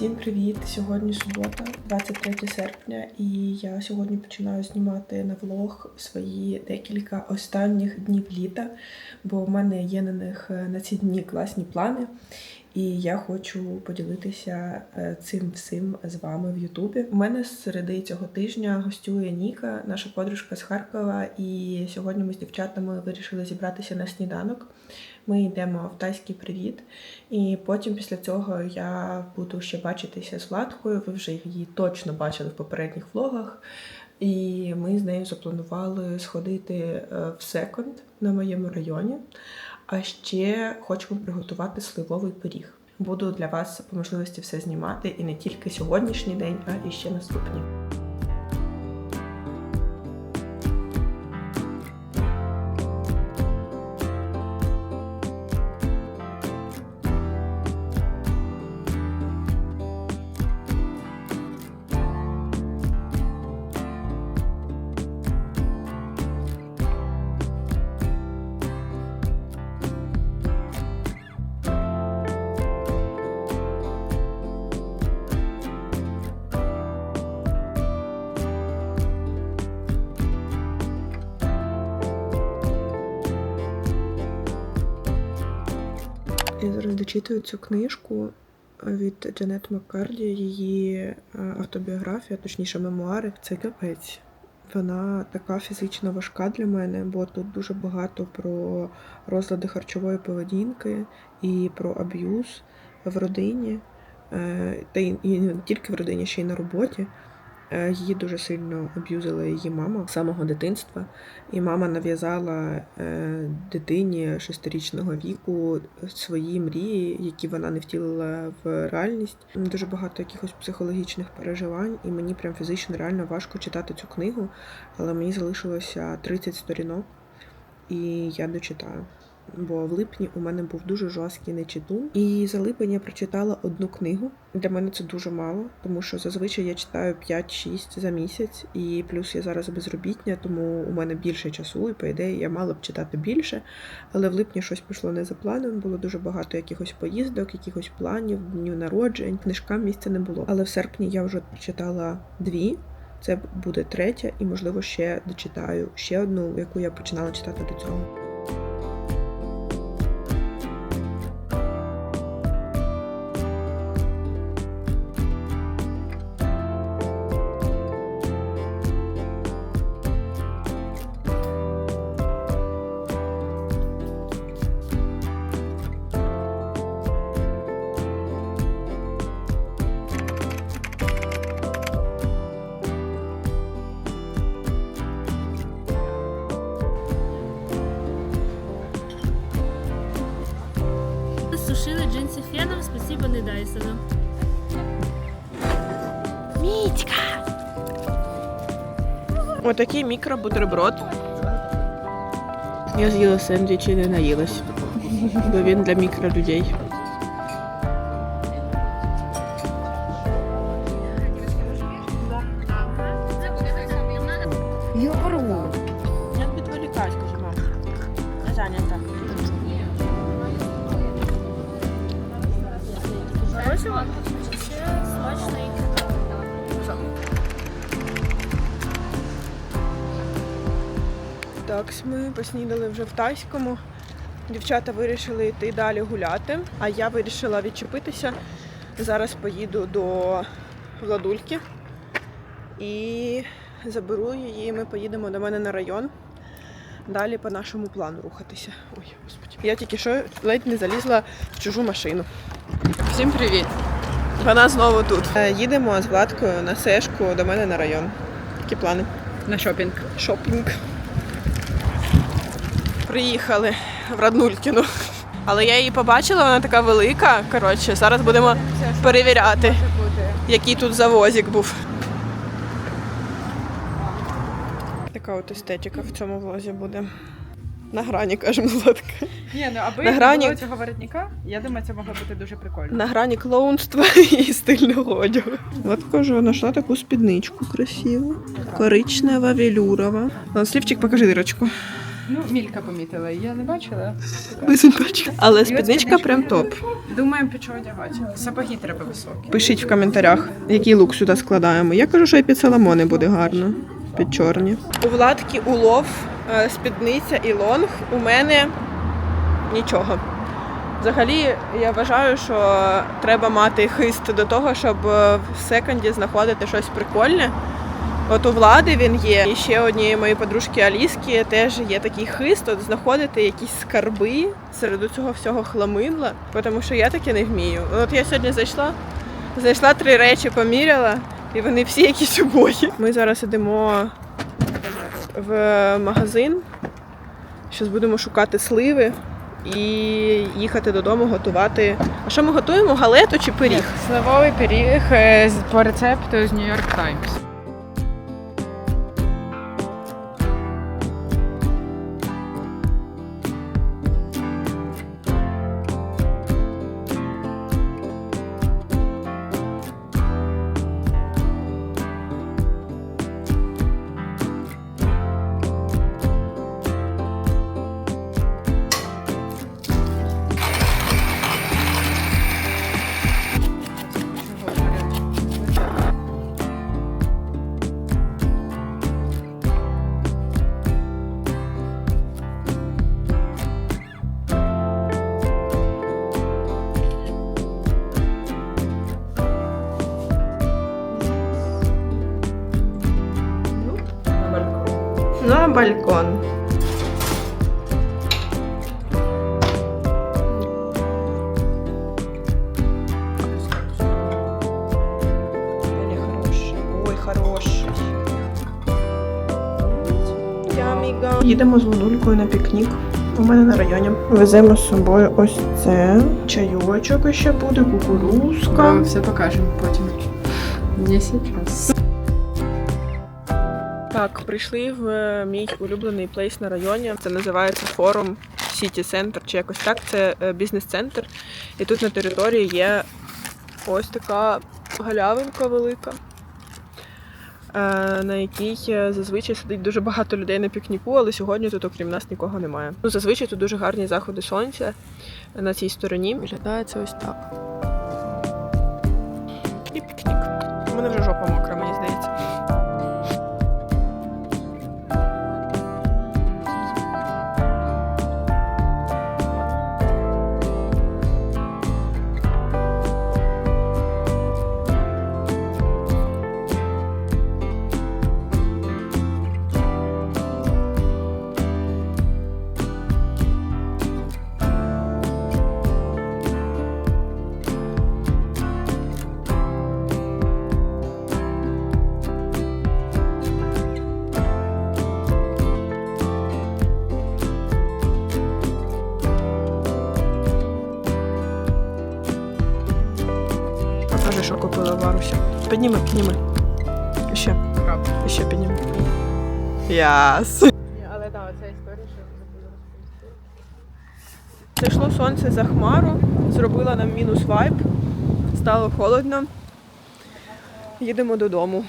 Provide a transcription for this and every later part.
Всім привіт! Сьогодні субота, 23 серпня, і я сьогодні починаю знімати на влог свої декілька останніх днів літа, бо в мене є на них на ці дні класні плани. І я хочу поділитися е, цим всім з вами в Ютубі. У мене середи цього тижня гостює Ніка, наша подружка з Харкова. І сьогодні ми з дівчатами вирішили зібратися на сніданок. Ми йдемо в тайський привіт, і потім після цього я буду ще бачитися з Владкою. Ви вже її точно бачили в попередніх влогах. І ми з нею запланували сходити е, в секонд на моєму районі. А ще хочемо приготувати сливовий пиріг. Буду для вас по можливості все знімати і не тільки сьогоднішній день, а і ще наступні. Я зараз дочитую цю книжку від Джанет Маккарді, її е, автобіографія, точніше, мемуари. Це капець. Вона така фізично важка для мене, бо тут дуже багато про розлади харчової поведінки і про аб'юз в родині, Е, та й не тільки в родині, ще й на роботі. Е, Її дуже сильно аб'юзила її мама з самого дитинства. І мама нав'язала е, дитині шестирічного віку свої мрії, які вона не втілила в реальність. Дуже багато якихось психологічних переживань, і мені прям фізично реально важко читати цю книгу, але мені залишилося 30 сторінок, і я дочитаю. Бо в липні у мене був дуже жорсткий нечитун. І за липень я прочитала одну книгу. Для мене це дуже мало, тому що зазвичай я читаю 5-6 за місяць, і плюс я зараз безробітня, тому у мене більше часу, і по ідеї я мала б читати більше. Але в липні щось пішло не за планом. Було дуже багато якихось поїздок, якихось планів, днів народжень. Книжкам місця не було. Але в серпні я вже прочитала дві. Це буде третя, і можливо ще дочитаю ще одну, яку я починала читати до цього. Не Дайсону. Отакий мікробутерброд. Я з'їла сендвіч і не наїлась. Бо він для мікролюдей. Юру. Так, ми поснідали вже в тайському. Дівчата вирішили йти далі гуляти, а я вирішила відчепитися. Зараз поїду до Владульки і заберу її. і Ми поїдемо до мене на район. Далі по нашому плану рухатися. Ой, господи. Я тільки що ледь не залізла в чужу машину. Всім привіт! Вона знову тут. Е, Їдемо з Владкою на сешку до мене на район. Які плани? На шопінг. Шопінг. Приїхали в Раднулькіну. Але я її побачила, вона така велика. Коротше, зараз будемо перевіряти, який тут завозик був. Така от естетика в цьому влозі буде. На грані, кажемо, Златка. Ні, ну аби На не грані- було цього воротника, я думаю, це могло бути дуже прикольно. На грані клоунства і стильного одягу. От кажу, знайшла таку спідничку красиву. Коричнева, велюрова. Слівчик, покажи дирочку. Ну, Мілька помітила, я не бачила. Але І от спідничка прям топ. Думаємо, під що одягати. Сапоги треба високі. Пишіть в коментарях, який лук сюди складаємо. Я кажу, що і під Соломони буде гарно. Під чорні. У Владки улов, е, спідниця і лонг. У мене нічого. Взагалі, я вважаю, що треба мати хист до того, щоб в секонді знаходити щось прикольне. От у влади він є. І ще однієї моєї подружки Аліски теж є такий хист, от знаходити якісь скарби серед цього всього хламидла, тому що я таке не вмію. От я сьогодні зайшла, знайшла три речі, поміряла, і вони всі якісь убогі. Ми зараз йдемо в магазин. Зараз будемо шукати сливи і їхати додому готувати. А що ми готуємо? Галету чи пиріг? Сливовий пиріг е, по рецепту з New York На балкон. Ой, хороший. Яміга. Їдемо з Лунулькою на пікнік. У мене на районі. Веземо з собою ось це. Чайочок ще буде, кукурузка. Все покажемо потім. Не зараз. Так, прийшли в е, мій улюблений плейс на районі. Це називається форум Сіті Центр чи якось так. Це е, бізнес-центр. І тут на території є ось така галявинка велика, е, на якій зазвичай сидить дуже багато людей на пікніку, але сьогодні тут, окрім нас, нікого немає. Ну, зазвичай тут дуже гарні заходи сонця на цій стороні. Виглядає ось так. І пікнік. У мене вже жопа мокра, Що купила Варуся. Підніми, підніми. Ще. Ще підніми. Яс. Але так, ця історія, що я. Зайшло сонце за хмару, зробила нам мінус вайб. Стало холодно. Їдемо додому.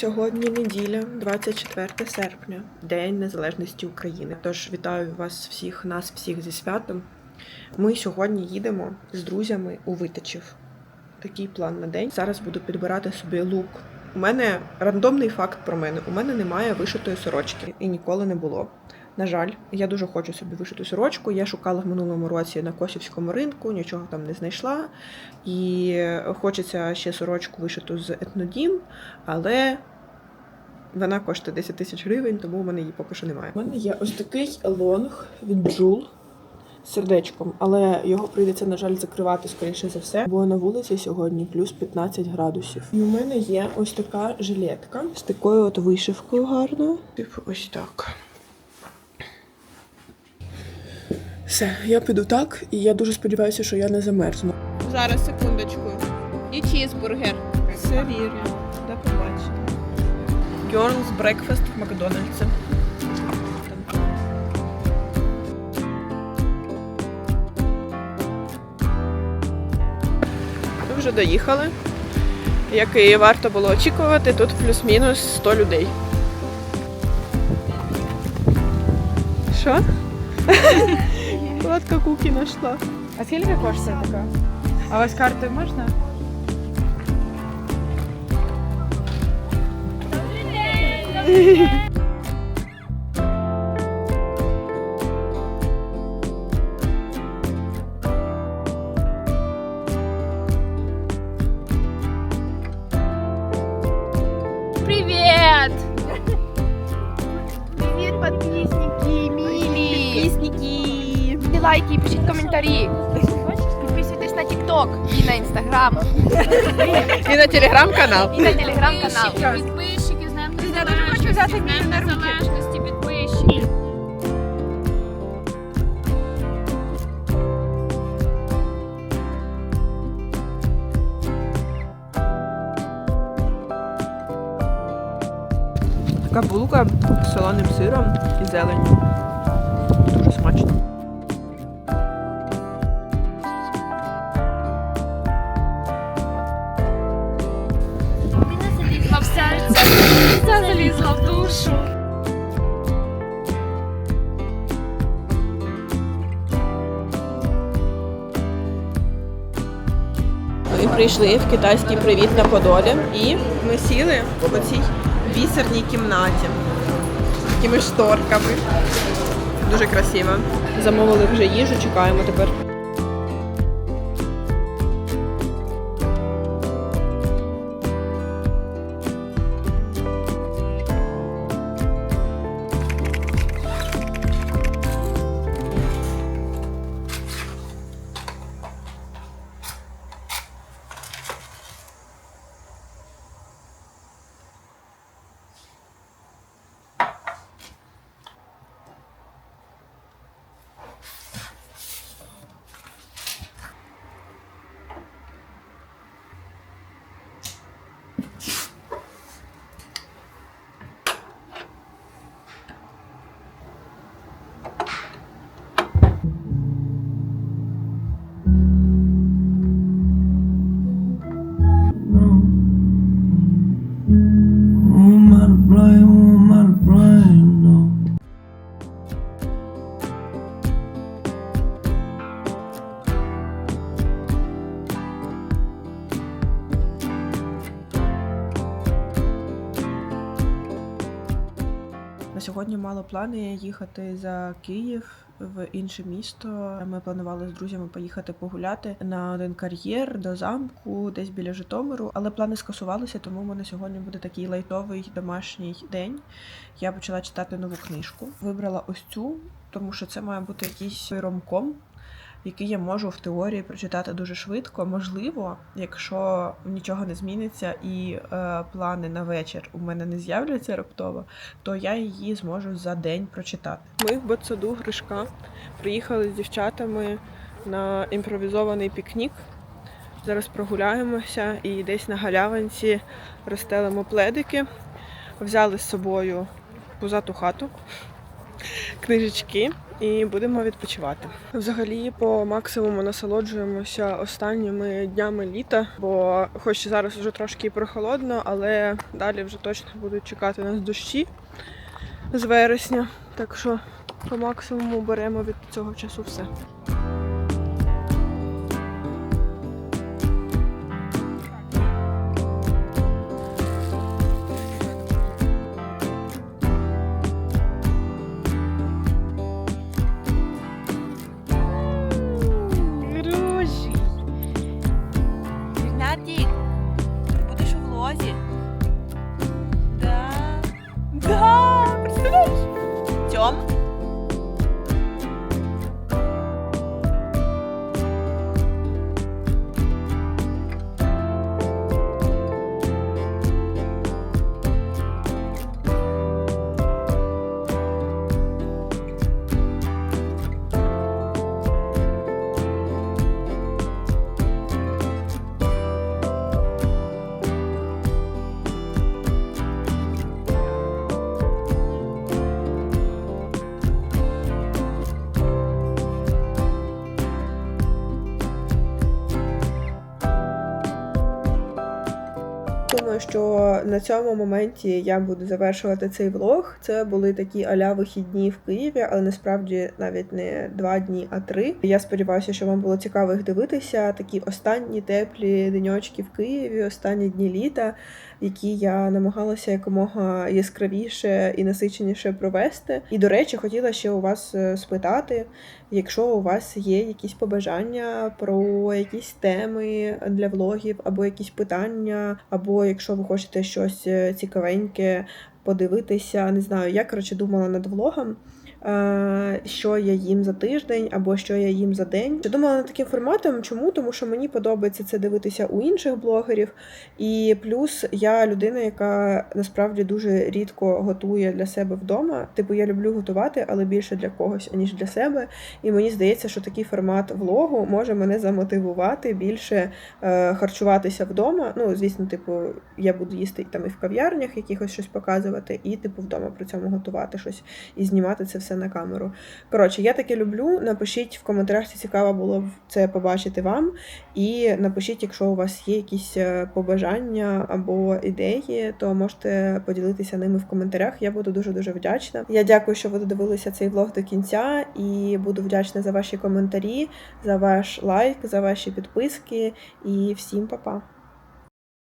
Сьогодні неділя, 24 серпня, День Незалежності України. Тож вітаю вас всіх, нас всіх зі святом. Ми сьогодні їдемо з друзями у Витачів. Такий план на день. Зараз буду підбирати собі лук. У мене рандомний факт про мене. У мене немає вишитої сорочки і ніколи не було. На жаль, я дуже хочу собі вишиту сорочку. Я шукала в минулому році на Косівському ринку, нічого там не знайшла. І хочеться ще сорочку вишиту з етнодім, але вона коштує 10 тисяч гривень, тому в мене її поки що немає. У мене є ось такий лонг від Джул сердечком, але його прийдеться, на жаль, закривати скоріше за все, бо на вулиці сьогодні плюс 15 градусів. І у мене є ось така жилетка з такою от вишивкою гарною. Типу ось так. Все, я піду так, і я дуже сподіваюся, що я не замерзну. Зараз секундочку. І чізбургер. Все вірно. До побачення. Girls Breakfast в Макдональдсі. Ми вже доїхали. Як і варто було очікувати, тут плюс-мінус 100 людей. Що? Кладка куки нашла. А скільки коштує така? А вас картою можна? Привіт! Телеграм-канал. і на телеграм-канал. Підписчики, з ним Я дуже хочу взяти мій на руки. підписчики. Така булка з солоним сиром і зеленню. Дуже смачно. Прийшли в китайський привіт на Подолі і ми сіли в оцій бісерній кімнаті з такими шторками. Дуже красиво. Замовили вже їжу, чекаємо тепер. Мало плани їхати за Київ в інше місто. Ми планували з друзями поїхати погуляти на один кар'єр до замку, десь біля Житомиру. Але плани скасувалися, тому в мене сьогодні буде такий лайтовий домашній день. Я почала читати нову книжку. Вибрала ось цю, тому що це має бути якийсь ромком. Який я можу в теорії прочитати дуже швидко. Можливо, якщо нічого не зміниться і е, плани на вечір у мене не з'являться раптово, то я її зможу за день прочитати. Ми в Ботсаду Гришка приїхали з дівчатами на імпровізований пікнік. Зараз прогуляємося і десь на галявинці розстелимо пледики. Взяли з собою пузату хату, книжечки і будемо відпочивати. Взагалі, по максимуму насолоджуємося останніми днями літа, бо хоч зараз вже трошки прохолодно, але далі вже точно будуть чекати нас дощі з вересня. Так що по максимуму беремо від цього часу все. Що на цьому моменті я буду завершувати цей влог. Це були такі аля вихідні в Києві, але насправді навіть не два дні, а три. Я сподіваюся, що вам було цікаво їх дивитися. Такі останні теплі деньочки в Києві, останні дні літа, які я намагалася якомога яскравіше і насиченіше провести. І до речі, хотіла ще у вас е, спитати, якщо у вас є якісь побажання про якісь теми для влогів, або якісь питання, або якщо ви хочете щось е, цікавеньке подивитися, не знаю, я коротше думала над влогом. Е, Що я їм за тиждень, або що я їм за день. Я думала над таким форматом. Чому? Тому що мені подобається це дивитися у інших блогерів. І плюс я людина, яка насправді дуже рідко готує для себе вдома. Типу, я люблю готувати, але більше для когось, аніж для себе. І мені здається, що такий формат влогу може мене замотивувати більше е, харчуватися вдома. Ну, звісно, типу, я буду їсти там і в кав'ярнях якихось щось показувати, і типу вдома при цьому готувати щось і знімати це все на камеру. Коротше, я таке люблю. Напишіть в коментарях, чи цікаво було б це побачити вам. І напишіть, якщо у вас є якісь е, побажання або ідеї, то можете поділитися ними в коментарях. Я буду дуже дуже вдячна. Я дякую, що ви додивилися цей влог до кінця, і буду вдячна за ваші коментарі, за ваш лайк, за ваші підписки. І всім па-па!